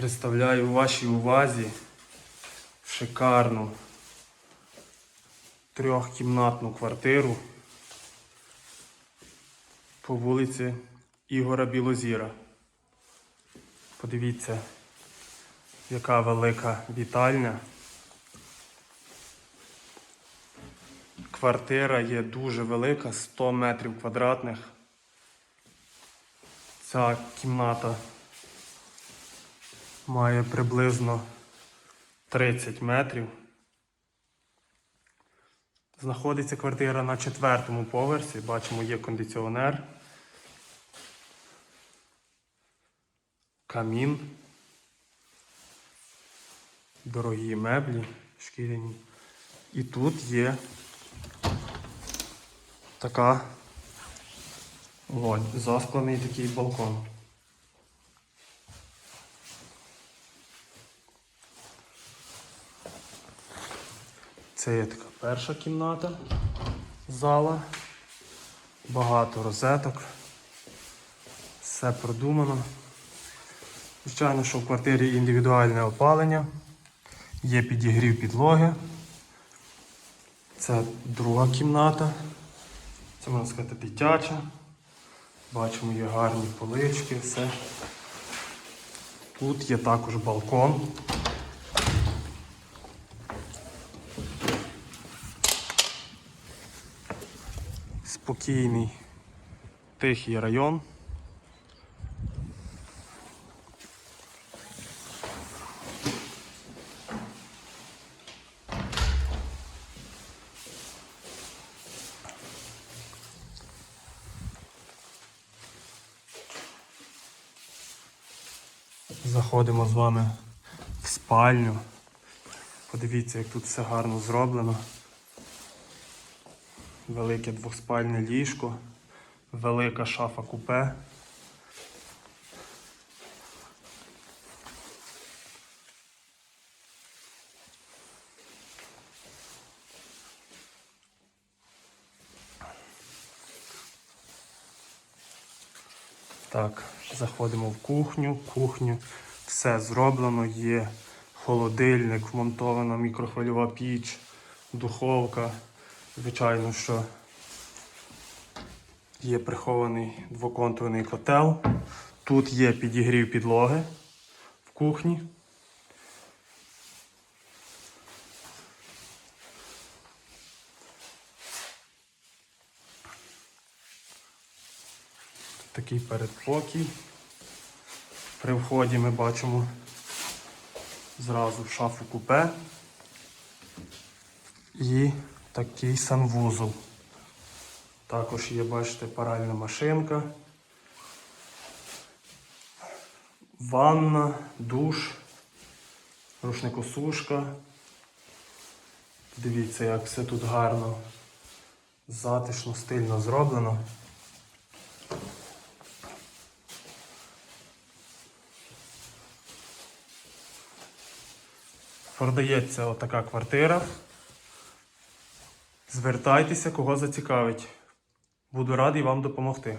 Представляю вашій увазі шикарну трьохкімнатну квартиру по вулиці Ігора Білозіра. Подивіться, яка велика вітальня. Квартира є дуже велика, 100 метрів квадратних. Ця кімната має приблизно 30 метрів. Знаходиться квартира на четвертому поверсі. Бачимо, є кондиціонер. Камін. Дорогі меблі шкіряні. І тут є така от, засклений такий балкон. Це є така перша кімната, зала, багато розеток, все продумано. Звичайно, що в квартирі індивідуальне опалення, є підігрів підлоги. Це друга кімната. Це можна сказати дитяча. Бачимо, є гарні полички, все. Тут є також балкон. Спокійний, тихий район. Заходимо з вами в спальню. Подивіться, як тут все гарно зроблено. Велике двохспальне ліжко, велика шафа купе. Так, заходимо в кухню. Кухню все зроблено, є холодильник, вмонтована мікрохвильова піч, духовка. Звичайно, що є прихований двоконтурний котел. Тут є підігрів підлоги в кухні. Такий передпокій. При вході ми бачимо зразу шафу купе і такий санвузол. Також є, бачите, паральна машинка, ванна, душ, рушникосушка. Дивіться, як все тут гарно, затишно, стильно зроблено. Продається отака квартира. Звертайтеся, кого зацікавить. Буду радий вам допомогти.